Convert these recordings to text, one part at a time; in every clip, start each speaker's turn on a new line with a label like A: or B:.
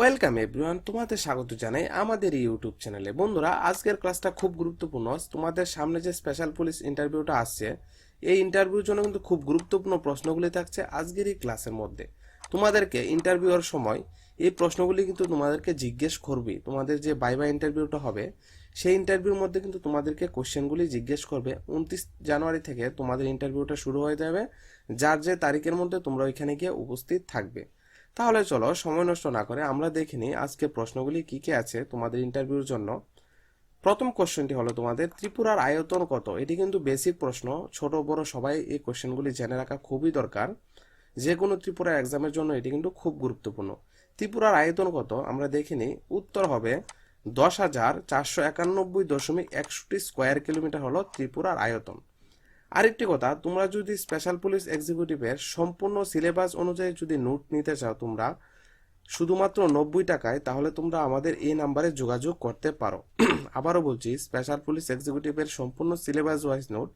A: Welcome everyone তোমাদের স্বাগত জানাই আমাদের ইউটিউব চ্যানেলে বন্ধুরা, আজকের ক্লাসটা খুব গুরুত্বপূর্ণ। তোমাদের সামনে যে স্পেশাল পুলিশ ইন্টারভিউটা আসছে, এই ইন্টারভিউর জন্য কিন্তু খুব গুরুত্বপূর্ণ প্রশ্নগুলি থাকছে আজকের এই ক্লাসের মধ্যে। তোমাদেরকে ইন্টারভিউর সময় এই প্রশ্নগুলি কিন্তু তোমাদেরকে জিজ্ঞেস করবে তোমাদের যে বাই বাই ইন্টারভিউটা হবে, সেই ইন্টারভিউর মধ্যে কিন্তু তোমাদেরকে কোশ্চেনগুলি জিজ্ঞেস করবে। উনত্রিশ জানুয়ারি থেকে তোমাদের ইন্টারভিউটা শুরু হয়ে যাবে। যার যে তারিখের মধ্যে তোমরা ওইখানে গিয়ে উপস্থিত থাকবে। তাহলে চলো সময় নষ্ট না করে আমরা দেখে নিই আজকে প্রশ্নগুলি কি কি আছে তোমাদের ইন্টারভিউর জন্য। প্রথম কোশ্চেনটি হলো তোমাদের, ত্রিপুরার আয়তন কত? এটি কিন্তু বেসিক প্রশ্ন, ছোট বড় সবাই এই কোশ্চেনগুলি জেনে রাখা খুবই দরকার। যে কোনো ত্রিপুরা এক্সামের জন্য এটি কিন্তু খুব গুরুত্বপূর্ণ। ত্রিপুরার আয়তন কত? আমরা দেখে নিই। উত্তর হবে দশ হাজার চারশো একানব্বই দশমিক একষট্টি স্কোয়ার কিলোমিটার হলো ত্রিপুরার আয়তন। আরেকটি কথা, তোমরা যদি স্পেশাল পুলিশ এক্সিকিউটিভের সম্পূর্ণ সিলেবাস অনুযায়ী যদি নোট নিতে চাও তোমরা, শুধুমাত্র নব্বই টাকায়, তাহলে তোমরা আমাদের এই নাম্বারে যোগাযোগ করতে পারো। আবারও বলছি স্পেশাল পুলিশ এক্সিকিউটিভের সম্পূর্ণ সিলেবাস ওয়াইজ নোট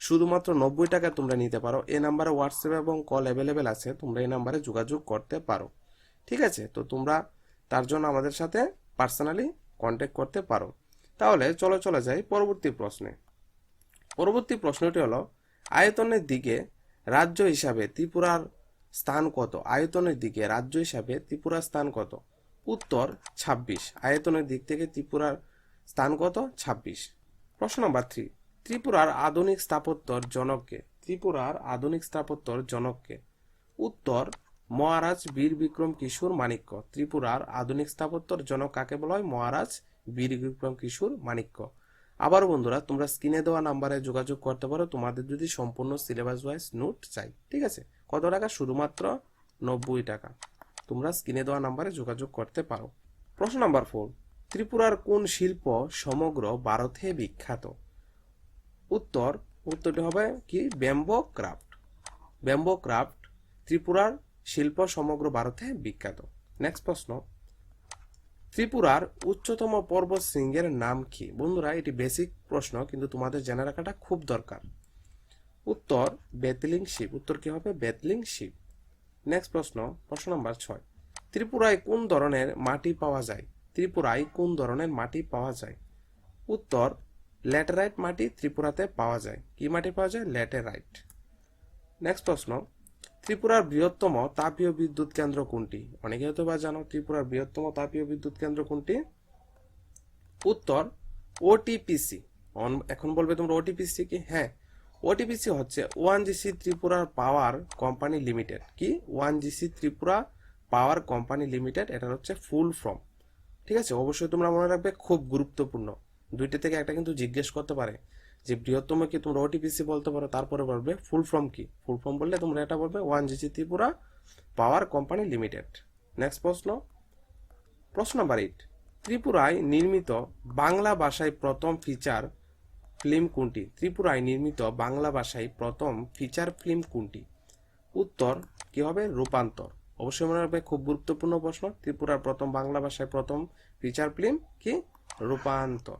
A: শুধুমাত্র নব্বই টাকায় তোমরা নিতে পারো। এই নাম্বারে হোয়াটসঅ্যাপ এবং কল অ্যাভেলেবেল আছে, তোমরা এই নাম্বারে যোগাযোগ করতে পারো। ঠিক আছে? তো তোমরা তার জন্য আমাদের সাথে পার্সোনালি কন্ট্যাক্ট করতে পারো। তাহলে চলো, চলে যাই পরবর্তী প্রশ্নে। পরবর্তী প্রশ্নটি হলো, আয়তনের দিকে রাজ্য হিসাবে ত্রিপুরার স্থান কত? আয়তনের দিকে রাজ্য হিসাবে ত্রিপুরার স্থান কত? উত্তর ২৬ আয়তনের দিক থেকে ত্রিপুরার স্থান কত? ২৬ প্রশ্ন নাম্বার থ্রি ত্রিপুরার আধুনিক স্থাপত্যর জনককে, ত্রিপুরার আধুনিক স্থাপত্যর জনককে। উত্তর, মহারাজ বীর বিক্রম কিশোর মাণিক্য। ত্রিপুরার আধুনিক স্থাপত্যর জনক কাকে বলা হয়? মহারাজ বীর বিক্রম কিশোর মাণিক্য। আবার বন্ধুরা, তোমরা স্ক্রিনে দেওয়া নাম্বারে যোগাযোগ করতে পারো। তোমাদের যদি সম্পূর্ণ সিলেবাস ওয়াইজ নোট চাই, ঠিক আছে? কত টাকা? শুধুমাত্র নব্বই টাকা। তোমরা স্ক্রিনে দেওয়া নাম্বারে যোগাযোগ করতে পারো। প্রশ্ন নাম্বার ফোর ত্রিপুরার কোন শিল্প সমগ্র ভারতে বিখ্যাত? উত্তর, উত্তরটি হবে কি? Bamboo craft. ব্যাম্বো ক্রাফট ত্রিপুরার শিল্প সমগ্র ভারতে বিখ্যাত। নেক্সট প্রশ্ন ত্রিপুরার উচ্চতম পর্বত শৃঙ্গের নাম কি? বন্ধুরা, এটি বেসিক প্রশ্ন, কিন্তু তোমাদের জেনে রাখাটা খুব দরকার। উত্তর, বেতলিং শিব। উত্তর কি হবে? বেতলিং শিব। নেক্সট প্রশ্ন প্রশ্ন নাম্বার ছয়। ত্রিপুরায় কোন ধরনের মাটি পাওয়া যায়? ত্রিপুরায় কোন ধরনের মাটি পাওয়া যায়? উত্তর, ল্যাটেরাইট মাটি ত্রিপুরাতে পাওয়া যায়। কি মাটি পাওয়া যায়? ল্যাটেরাইট। নেক্সট প্রশ্ন ত্রিপুরার বৃহত্তম তাপীয় বিদ্যুৎ কেন্দ্র কোনটি? অনেকে হয়তো বা জানো, ত্রিপুরার বৃহত্তম তাপীয় বিদ্যুৎ কেন্দ্র কোনটি? উত্তর ওটিপিসি এখন বলবে তোমরা ওটিপিসি কি? হ্যাঁ। ওটিপিসি হচ্ছে ওয়ান জিসি ত্রিপুরার পাওয়ার কোম্পানি লিমিটেড। কি? ONGC Tripura power company limited এটা হচ্ছে ফুল ফর্ম। ঠিক আছে? অবশ্যই তোমরা মনে রাখবে, খুব গুরুত্বপূর্ণ। দুইটা থেকে একটা কিন্তু জিজ্ঞেস করতে পারে। যে বৃহত্তম কি তোমরা ওটিপিসি বলতে পারো, তারপরে বলবে ফুল ফর্ম কি? ফুল ফর্ম বললে তোমরা এটা বলবে ONGC Tripura power company limited next প্রশ্ন। প্রশ্ন নাম্বার এইট ত্রিপুরায় নির্মিত বাংলা ভাষায় প্রথম ফিচার ফিল্ম কোনটি? ত্রিপুরায় নির্মিত বাংলা ভাষায় প্রথম ফিচার ফিল্ম কোনটি? উত্তর কি হবে? রূপান্তর। অবশ্যই মনে রাখবে, খুব গুরুত্বপূর্ণ প্রশ্ন। ত্রিপুরার প্রথম বাংলা ভাষায় প্রথম ফিচার ফিল্ম কি? রূপান্তর।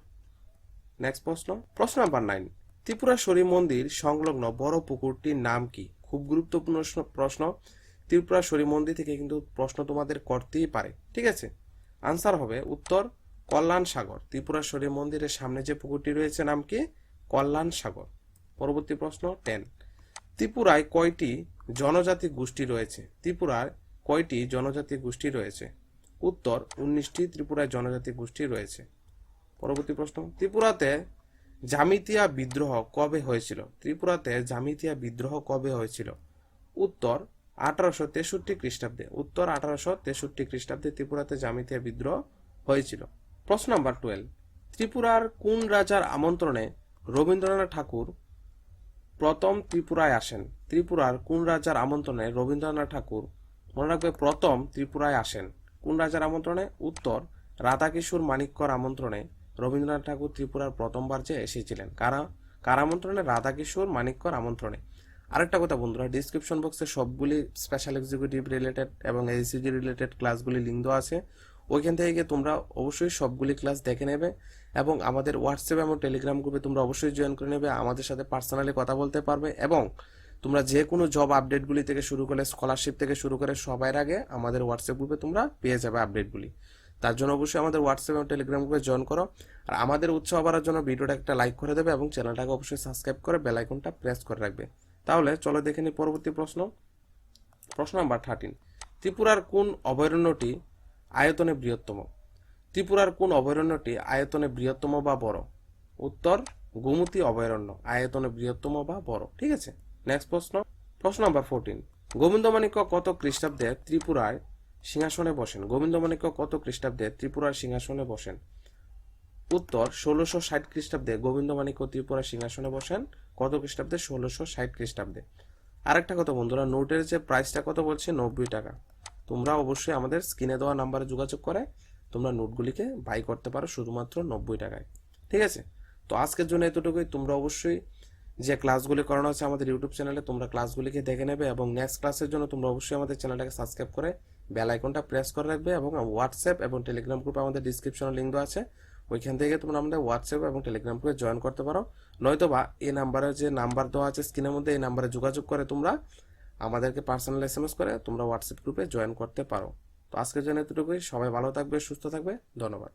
A: নেক্সট প্রশ্ন। প্রশ্ন নাম্বার নাইন ত্রিপুরাশ্বরী মন্দির সংলগ্ন বড় পুকুরটির নাম কি? খুব গুরুত্বপূর্ণ প্রশ্ন। ত্রিপুরাশ্বরী মন্দির থেকে কিন্তু প্রশ্ন তোমাদের করতেই পারে। ঠিক আছে? আনসার হবে উত্তর কল্যাণ সাগর। ত্রিপুরাশ্বরী মন্দিরের সামনে যে পুকুরটি রয়েছে নাম কি? কল্যাণ সাগর। পরবর্তী প্রশ্ন টেন ত্রিপুরায় কয়টি জনজাতি গোষ্ঠী রয়েছে? ত্রিপুরার কয়টি জনজাতি গোষ্ঠী রয়েছে? উত্তর উনিশটি ত্রিপুরায় জনজাতি গোষ্ঠী রয়েছে। পরবর্তী প্রশ্ন, ত্রিপুরাতে জামিতিয়া বিদ্রোহ কবে হয়েছিল? ত্রিপুরাতে জামিতিয়া বিদ্রোহ কবে হয়েছিল? উত্তর আঠারোশো তেষট্টি খ্রিস্টাব্দে। উত্তর আঠারোশো তেষট্টি খ্রিস্টাব্দে ত্রিপুরাতে জামিতিয়া বিদ্রোহ হয়েছিল। প্রশ্ন নাম্বার টুয়েলভ ত্রিপুরার কোন রাজার আমন্ত্রণে রবীন্দ্রনাথ ঠাকুর প্রথম ত্রিপুরায় আসেন? ত্রিপুরার কোন রাজার আমন্ত্রণে রবীন্দ্রনাথ ঠাকুর মনে রাখবে প্রথম ত্রিপুরায় আসেন? কোন রাজার আমন্ত্রণে? উত্তর রাধাকিশোর মাণিক্যর আমন্ত্রণে রবীন্দ্রনাথ ঠাকুর ত্রিপুরার প্রথমবার যে এসেছিলেন। কারা? কার আমন্ত্রণে রাধাকিশোর মাণিক্যর আমন্ত্রণে। আরেকটা কথা বন্ধুরা ডিসক্রিপশন বক্সে সবগুলি স্পেশাল এক্সিকিউটিভ রিলেটেড এবং এসিজি রিলেটেড ক্লাসগুলি লিঙ্ক দেওয়া আছে। ওইখান থেকে গিয়ে তোমরা অবশ্যই সবগুলি ক্লাস দেখে নেবে এবং আমাদের হোয়াটসঅ্যাপ এবং টেলিগ্রাম গ্রুপে তোমরা অবশ্যই জয়েন করে নেবে। আমাদের সাথে পার্সোনালি কথা বলতে পারবে এবং তোমরা যে কোনো জব আপডেটগুলি থেকে শুরু করে স্কলারশিপ থেকে শুরু করে সবার আগে আমাদের হোয়াটসঅ্যাপ গ্রুপে তোমরা পেয়ে যাবে আপডেটগুলি তার জন্য অবশ্যই আমাদের হোয়াটসঅ্যাপ এবং টেলিগ্রাম গ্রুপে জয়েন করো। আর আমাদের উৎসাহ বাড়ার জন্য ভিডিওটা একটা লাইক করে দেবে এবং চ্যানেলটাকে অবশ্যই সাবস্ক্রাইব করে বেল আইকনটা প্রেস করে রাখবে। তাহলে চলো দেখে নিই পরবর্তী প্রশ্ন। প্রশ্ন নাম্বার থার্টিন ত্রিপুরার কোন অভয়ারণ্যটি আয়তনে বৃহত্তম? ত্রিপুরার কোন অভয়ারণ্যটি আয়তনে বৃহত্তম বা বড়? উত্তর, গোমতী অভয়ারণ্য, আয়তনে বৃহত্তম বা বড়। ঠিক আছে? নেক্সট প্রশ্ন। প্রশ্ন নাম্বার ফোরটিন গোবিন্দমাণিক্য কত খ্রিস্টাব্দে ত্রিপুরায় সিংহাসনে বসেন। গোবিন্দমাণিক্য কত খ্রিস্টাব্দে ত্রিপুরার সিংহাসনে বসেন? উত্তর, ষোলোশো ষাট খ্রিস্টাব্দে গোবিন্দমাণিক্য ত্রিপুরা সিংহাসনে বসেন। কত খ্রিস্টাব্দে? ষোলোশো ষাট খ্রিস্টাব্দে। আরেকটা কথা বন্ধুরা, নোটের যে প্রাইসটা কত বলছে? নব্বই টাকা। তোমরা অবশ্যই আমাদের স্ক্রিনে দেওয়া নাম্বারে যোগাযোগ করে তোমরা নোটগুলিকে বাই করতে পারো শুধুমাত্র নব্বই টাকায়। ঠিক আছে? তো আজকের জন্য এতটুকুই। তোমরা অবশ্যই যে ক্লাসগুলি করানো আছে আমাদের ইউটিউব চ্যানেলে তোমরা ক্লাসগুলিকে দেখে নেবে এবং নেক্সট ক্লাসের জন্য তোমরা অবশ্যই আমাদের চ্যানেলটাকে সাবস্ক্রাইব করে বেল আইকনটা প্রেস করে রাখবে এবং হোয়াটসঅ্যাপ এবং টেলিগ্রাম গ্রুপ আমাদের ডিসক্রিপশনে লিঙ্ক দেওয়া আছে। ওইখান থেকে তোমরা আমাদের হোয়াটসঅ্যাপ এবং টেলিগ্রাম গ্রুপে জয়েন করতে পারো। নয়তো বা এই নাম্বারে যে নাম্বার দেওয়া আছে স্ক্রিনের মধ্যে এই নাম্বারে যোগাযোগ করে তোমরা আমাদেরকে পার্সোনাল এস এম এস করে তোমরা হোয়াটসঅ্যাপ গ্রুপে জয়েন করতে পারো। তো আজকের জন্য এতটুকুই। সবাই ভালো থাকবে, সুস্থ থাকবে। ধন্যবাদ।